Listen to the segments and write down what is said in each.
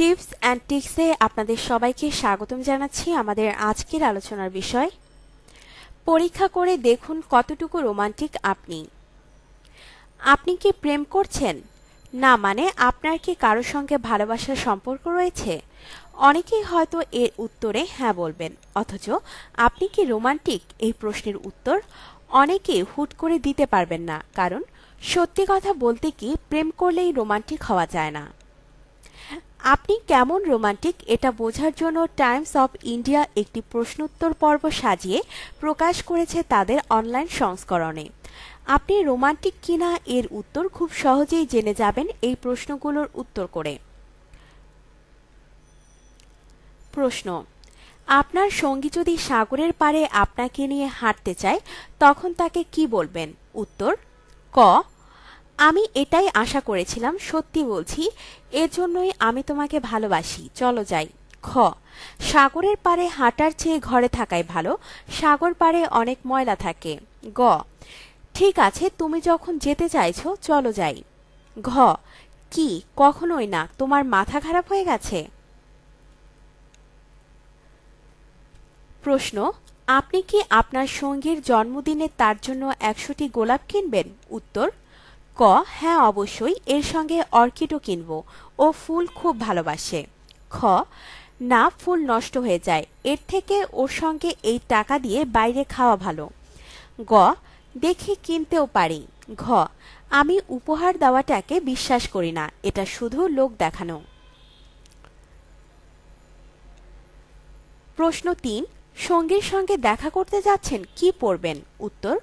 Tips and টিক্সে আপনাদের সবাইকে স্বাগতম জানাচ্ছি আমাদের আজকের আলোচনার বিষয়। পরীক্ষা করে দেখুন কতটুকু রোমান্টিক আপনি। আপনি কি প্রেম করছেন? না মানে আপনার কি কারোর সঙ্গে ভালোবাসার সম্পর্ক রয়েছে? অনেকেই হয়তো এর উত্তরে হ্যাঁ বলবেন, অথচ আপনি কি রোমান্টিক? এই প্রশ্নের উত্তর অনেকে হুট করে দিতে পারবেন না, কারণ সত্যি কথা বলতে কি, প্রেম করলেই রোমান্টিক হওয়া যায় না। আপনি কেমন রোমান্টিক এটা বোঝার জন্য টাইমস অফ ইন্ডিয়া একটি প্রশ্নোত্তর পর্ব সাজিয়ে প্রকাশ করেছে তাদের অনলাইন সংস্করণে। আপনি রোমান্টিক কিনা এর উত্তর খুব সহজেই জেনে যাবেন এই প্রশ্নগুলোর উত্তর করে। প্রশ্ন, আপনার সঙ্গী যদি সাগরের পাড়ে আপনাকে নিয়ে হাঁটতে চায়, তখন তাকে কি বলবেন? উত্তর, ক আমি এটাই আশা করেছিলাম, সত্যি বলছি। এজন্যই আমি তোমাকে ভালোবাসি। চলো যাই। খ। সাগরের পাড়ে হাঁটার চেয়ে ঘরে থাকাই ভালো। সাগর পাড়ে অনেক ময়লা থাকে। গ। ঠিক আছে, তুমি যখন যেতে চাইছো, চলো যাই। ঘ। কি? কখনোই না। তোমার মাথা খারাপ হয়ে গেছে? প্রশ্ন। আপনি কি আপনার সঙ্গীর জন্মদিনে তার জন্য একশোটি গোলাপ কিনবেন? উত্তর ক হ্যাঁ অবশ্যই, এর সঙ্গে অর্কিডও কিনব। ও ফুল খুব ভালোবাসে। খ, না, ফুল নষ্ট হয়ে যায়। এর থেকে ওর সঙ্গে এই টাকা দিয়ে বাইরে খাওয়া ভালো। গ, দেখে কিনতেও পারি। ঘ, আমি উপহার দেওয়াটাকে বিশ্বাস করি না, এটা শুধু লোক দেখানো। প্রশ্ন তিন, সঙ্গীর সঙ্গে দেখা করতে যাচ্ছেন, কি পরবেন? উত্তর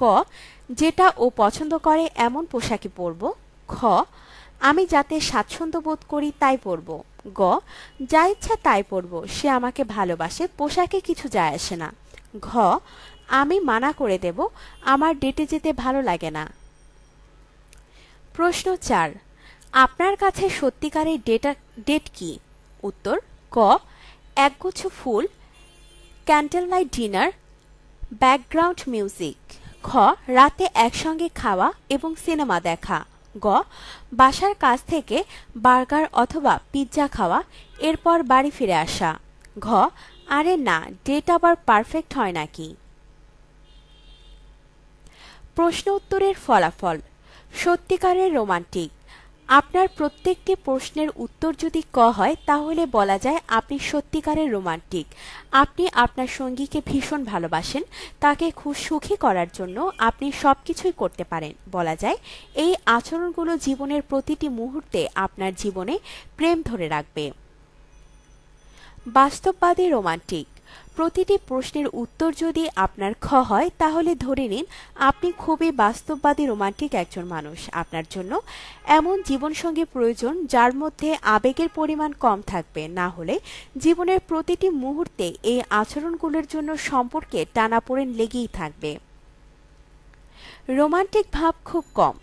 ক, যেটা ও পছন্দ করে এমন পোশাকই পরব। খ আমি যাতে স্বাচ্ছন্দ্য বোধ করি তাই পরব। গ, যা ইচ্ছা তাই পরব, সে আমাকে ভালোবাসে, পোশাকে কিছু যায় আসে না। ঘ, আমি মানা করে দেব, আমার ডেটে যেতে ভালো লাগে না। প্রশ্ন চার, আপনার কাছে সত্যিকারের ডেটা ডেট কি? উত্তর, ক, একগুচ্ছ ফুল candle light dinner background music খ, রাতে একসঙ্গে খাওয়া এবং সিনেমা দেখা। গ, বাসার কাছ থেকে বার্গার অথবা পিৎজা খাওয়া, এরপর বাড়ি ফিরে আসা। ঘ, আরে না, ডেট আবার পারফেক্ট হয় নাকি? প্রশ্ন উত্তরের ফলাফল, সত্যিকারের রোমান্টিক। আপনার প্রত্যেকটি প্রশ্নের উত্তর যদি ক হয়, তাহলে বলা যায় আপনি সত্যিকারের রোমান্টিক। আপনি আপনার সঙ্গীকে ভীষণ ভালোবাসেন, তাকে খুব সুখী করার জন্য আপনি সব কিছুই করতে পারেন। বলা যায়, এই আচরণগুলো জীবনের প্রতিটি মুহূর্তে আপনার জীবনে প্রেম ধরে রাখবে। বাস্তববাদী রোমান্টিক। প্রতিটি প্রশ্নের উত্তর যদি আপনার খ হয়, তাহলে ধরে নিন আপনি খুবই বাস্তববাদী, রোমান্টিক একজন মানুষ। আপনার জন্য এমন জীবনসঙ্গী প্রয়োজন যার মধ্যে আবেগের পরিমাণ কম থাকবে। না হলে জীবনের প্রতিটি মুহূর্তে এই আচরণগুলোর জন্য সম্পর্কে টানাপোড়েন লেগেই থাকবে। রোমান্টিক ভাব খুব কম।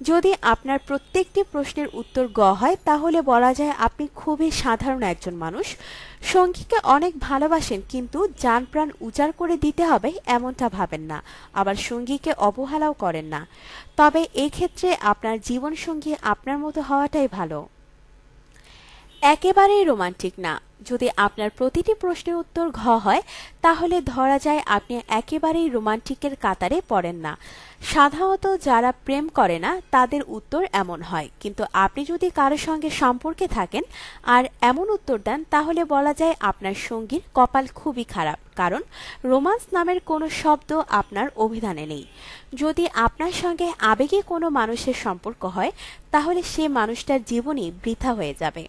যদি আপনার প্রত্যেকটি প্রশ্নের উত্তর গ হয়, তাহলে বলা যায় আপনি খুবই সাধারণ একজন মানুষ। সঙ্গীকে অনেক ভালোবাসেন, কিন্তু প্রাণ উজাড় করে দিতে হবে এমনটা ভাবেন না। আবার সঙ্গীকে অবহেলাও করেন না। তবে এক্ষেত্রে আপনার জীবনসঙ্গী আপনার মতো হওয়াটাই ভালো। একেবারেই রোমান্টিক না। যদি আপনার প্রতিটি প্রশ্নের উত্তর ঘ হয়, তাহলে ধরা যায় আপনি একেবারেই রোমান্টিকের কাতারে পড়েন না। সাধারণত যারা প্রেম করে না, তাদের উত্তর এমন হয়। কিন্তু আপনি যদি কারও সঙ্গে সম্পর্কে থাকেন আর এমন উত্তর দেন, তাহলে বলা যায় আপনার সঙ্গীর কপাল খুবই খারাপ। কারণ রোমান্স নামের কোনো শব্দ আপনার অভিধানে নেই। যদি আপনার সঙ্গে আবেগে কোনো মানুষের সম্পর্ক হয়, তাহলে সে মানুষটার জীবনই বৃথা হয়ে যাবে।